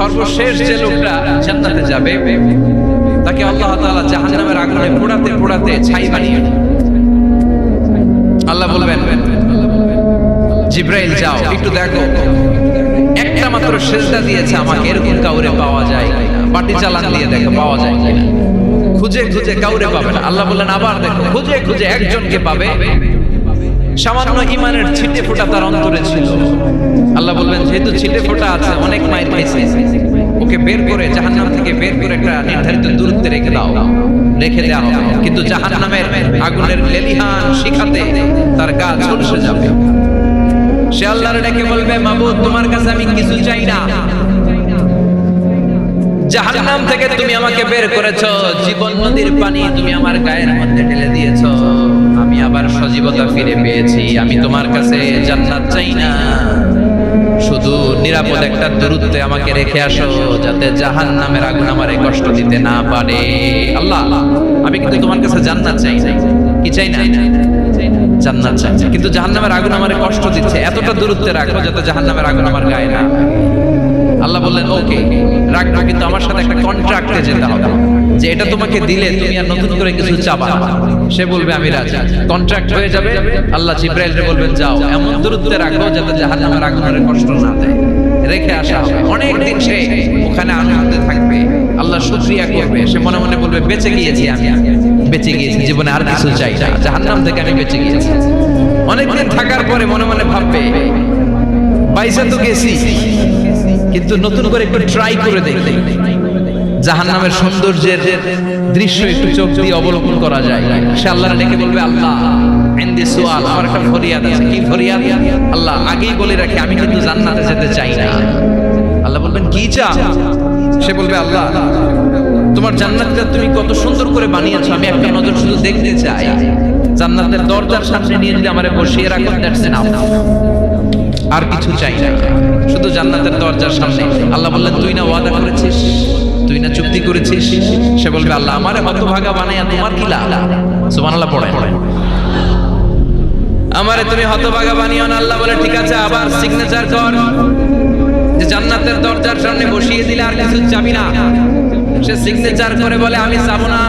সর্বশেষ যে লোকটা জান্নাতে যাবে, তাকে আল্লাহ তাআলা জাহান্নামের আগুনে পোড়াতে পোড়াতে ছাই বানিয়ে। আল্লাহ বলবেন, জিব্রাইল যাও, একটু দেখো, একটা মাত্র সেজদা দিয়েছে আমাকে, এরকম কাউরে পাওয়া যায় বাটি চালান দিয়ে দেখো, পাওয়া যায় কিনা? খুঁজে খুঁজে কাউরে পাবে না। আল্লাহ বললেন, আবার দেখো, খুঁজে খুঁজে একজনকে পাবে। সামান্য ইমানের ছিটে ফোঁটা তার অন্তরে ছিল। আল্লাহ বলবেন যেহেতু ছিটে ফোঁটা আছে, অনেক মায়ের খাইছে। ওকে বের করে জাহান্নাম থেকে বের করে একটা নির্ধারিত দূরত্বে রেখে দাও। রেখে দেওয়া হবে কিন্তু জাহান্নামের আগুনের লেলিহান শিখাতে তার গা ঝলসে যাবে। সে আল্লাহর ডেকে বলবে, মাবুদ, তোমার কাছে আমি কিছু চাই না। জাহান্নাম থেকে তুমি আমাকে বের করেছ। জীবন নদীর পানি তুমি আমার গায়ের মধ্যে ঢেলে দিয়েছ। আবার সজীবতা ফিরে পেয়েছি। আমি তোমার কাছে জান্নাত চাই না। শুধু নিরাপদ একটা দূরত্বে আমাকে রেখে আসো, যাতে জাহান্নামের আগুন আমারে কষ্ট দিতে না পারে। আল্লাহ, আমি কিন্তু তোমার কাছে জান্নাত চাই না। কি চাই না? জান্নাত চাই। কিন্তু জাহান্নামের আগুন আমারে কষ্ট দিচ্ছে। এতটা দূরত্বে রাখো যাতে জাহান্নামের আগুন আমার গায়ে না। আল্লাহ বললেন ওকে রাখব, কিন্তু আমার সাথে একটা কন্ট্রাক্টে যেতে হবে। যে এটা তোমাকে দিলে তুমি আর নতুন করে কিছু চাবা সে বলবে, আমি রাজি। কন্ট্রাক্ট হয়ে যাবে। আল্লাহ জিব্রাইলকে বলবেন, যাও। এমন দূরত্বে রাখো যাতে জাহান্নামের আগুনের কষ্ট না দেয়। রেখে আসা হবে। অনেক দিন সে ওখানে আনন্দে থাকবে। আল্লাহ শুকরিয়া করবে। সে মনে মনে বলবে, বেঁচে গিয়েছি আমি। বেঁচে গিয়েছি। জীবনে আর কিছু চাই না। জাহান্নাম থেকে আমি বেঁচে গিয়েছি। অনেকদিন থাকার পরে মনে মনে ভাববে, বাইসা তো গেছি। কিন্তু নতুন করে একটু ট্রাই করে দেখতে জাহান নামের সৌন্দর্যের দৃশ্য একটু চোখ দিয়ে অবলোকন করা যায়। সে আল্লাহ ডেকে বলবে, আল্লাহ আমার একটা আল্লাহ, আগেই বলে আমি কিন্তু যেতে চাই না। আল্লাহ বলবেন, কি চা সে বলবে, আল্লাহ, তোমার তুমি কত সুন্দর করে বানিয়েছো, আমি একটা দেখতে চাই। জান্নাতের দরজার সামনে নিয়ে যদি আমারে এনাফ আর কিছু চাই না। শুধু জান্নাতের দরজার সামনে। আল্লাহ বললেন, তুই না ওয়াদা করেছিস? তুই না চুক্তি করেছিস? সে বলবে, আল্লাহ, আমারে হতভাগা বানাইয়া তোমার কি লাভ? সুবহানাল্লাহ, পড়ে। আমারে তুমি হতভাগা বানিও না, আল্লাহ বলে, ঠিক আছে, আবার সিগনেচার কর। যে জান্নাতের দরজার সামনে বসিয়ে দিলে আর কিছু চাবি না। সে সিগনেচার করে বলে, আমি যাব না।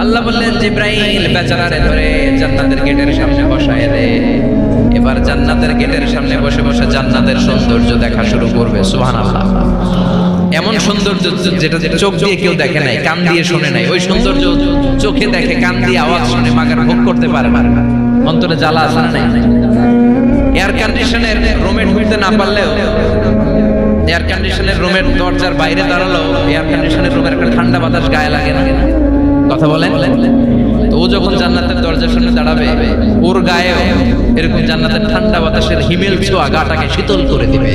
আল্লাহ বললেন, জিব্রাইল, বেচারারে ধরে জান্নাতের গেটের সামনে বসায় দে। এবার জান্নাতের গেটের সামনে বসে বসে জান্নাতের সৌন্দর্য দেখা শুরু করবে, সুবহানাল্লাহ। এমন সৌন্দর্য যেটা চোখ দিয়ে কেউ দেখে নাই কান দিয়ে শুনে নাই। ওই সৌন্দর্য চোখে দেখে কান দিয়ে আওয়াজ শুনে মাগার ভোগ করতে পারে না। অন্তরে জ্বালা আছে নাই এয়ার কন্ডিশনের রুমে ঢুকতে না পারলেও এয়ার কন্ডিশনের রুমের দরজার বাইরে দাঁড়াল এয়ার কন্ডিশনের রুমের একটা ঠান্ডা বাতাস গায়ে লাগে না। কথা বলেন? তো ও যখন জান্নাতের দরজার সামনে দাঁড়াবে ওর গায়ে এরকম জান্নাতের ঠান্ডা বাতাসের হিমেল ছোঁয়া গাটাকে শীতল করে দিবে।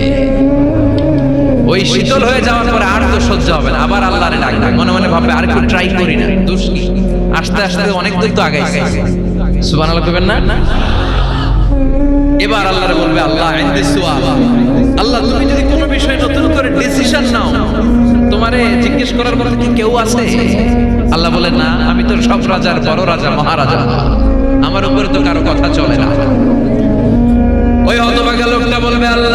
ওই শীতল হয়ে যাওয়ার পরে আর তো সহ্য হবে না, আবার আল্লাহরে ডাক ডাক মনে মনে ভাববে আর একটু ট্রাই করি না। আস্তে আস্তে অনেক দূর তো আগাইছে সুবহানাল্লাহ কইবেন না? এবার আল্লাহরে বলবে, আল্লাহ আল্লাহ, তুমি যদি কোনো বিষয়ে নতুন করে ডিসিশন নাও, তোমারে জিজ্ঞেস করার মতো কি কেউ আছে? আল্লাহ বলে, না, আমি তো সব রাজার বড় রাজা, মহারাজা। আমার উপরে তো কারও কথা চলে না। ওই হতভাগা লোকটা বলবে, আল্লাহ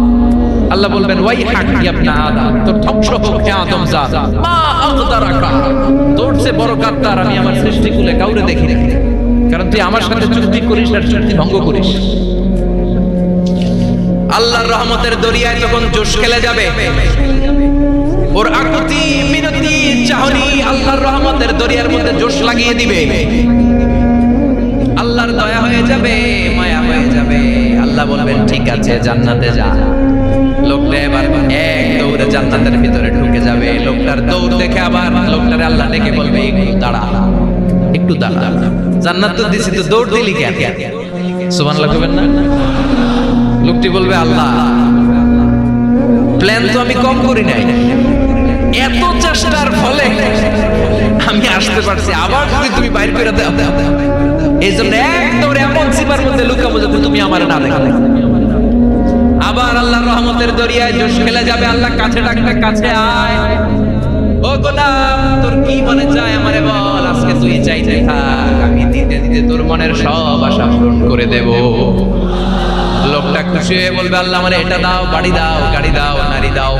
আল্লাহ বলবেন ওয়াই হাক ইবনা আদম। তোর ধ্বংস হোক হে আদম জাত। মা আগদারাকা তোর চেয়ে বড় গাদ্দার আমি আমার সৃষ্টিকুলে কাউরে দেখি না কারণ তুই আমার সাথে চুক্তি করিস আর চুক্তি ভঙ্গ করিস। আল্লাহর রহমতের দরিয়ায় তখন জোশ খেলে যাবে, ওর আকুতি, মিনতি, চাহনি আল্লাহর রহমতের দরিয়ার মধ্যে জোশ লাগিয়ে দিবে। আল্লাহর দয়া হয়ে যাবে, মায়া হয়ে যাবে। আল্লাহ বলবেন, ঠিক আছে, জান্নাতে যা। লোকটা এবার এক দৌড়ে জান্নাতের ভিতরে ঢুকে যাবে। লোকটার দৌড় দেখে আবার লোকটার আল্লাহ বলবে, একটু দাঁড়া একটু দাঁড়া। জান্নাত তো দিছি, তো দৌড় দিলি কইবেন না? লোকটি বলবে, আল্লাহ প্ল্যান তো আমি কম করি নাই। এত চেষ্টার ফলে আমি আসতে পারছি। আবার যদি তুমি বাইর করে দাও এই জন্য একদম এমন সিপার মধ্যে লুকাবো যাতে তুমি আমার না দেখা। আবার আল্লাহর রহমতের দরিয়ায় জোশ খেলে যাবে। আল্লাহ কাছে ডাকবে, কাছে আয়। ও গোলাম, তোর কি মনে চায় আমারে বল? আজকে তুই চাই চাইতে থাক, আমি দিতে দিতে তোর মনের সব আশা পূরণ করে দেব। লোকটা খুশি হয়ে বলবে, আল্লাহ মানে এটা দাও, বাড়ি দাও, গাড়ি দাও, নারী দাও,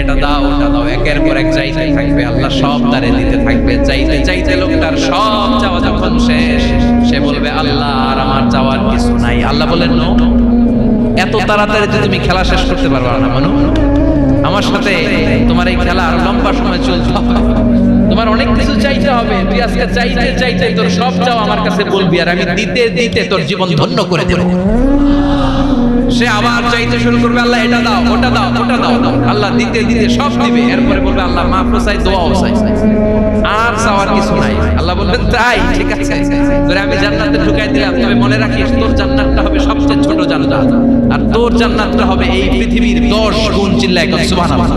এটা দাও, ওটা দাও। একের পর এক চাইতে থাকবে, আল্লাহ সব তারে দিতে থাকবে। চাইতে চাইতে লোকটার সব চাওয়া যখন শেষ, সে বলবে, আল্লাহ, আর আমার চাওয়ার কিছু নাই। আল্লাহ বলেন নো এত তাড়াতাড়ি যে তুমি খেলা শেষ করতে পারবে না, মানু। আমার সাথে তোমার এই খেলা লম্বা সময় চলতে। তোমার অনেক কিছু চাইতে হবে, তুই আজকে চাইতে চাইতে তোর সব চাও আমার কাছে বলবি আর আমি দিতে দিতে তোর জীবন ধন্য করে সে আবার চাইতে শুরু করবে, আল্লাহ এটা দাও, ওটা দাও ওটা দাও আল্লাহ দিতে দিতে সব দিবে, এরপরে বলবে আল্লাহ মাফ চাই, দোয়াও চাই। আর চাওয়ার কিছু নাই। আল্লাহ বলবেন, তাই, ঠিক আছে। তোরে আমি জান্নাতে ঢুকাই দিলাম, তবে মনে রাখিস, তোর জান্নাতটা হবে সবচেয়ে ছোট জান্নাত। আর তোর জান্নাতটা হবে এই পৃথিবীর দশ গুণ চিল্লায় সুবহানাল্লাহ।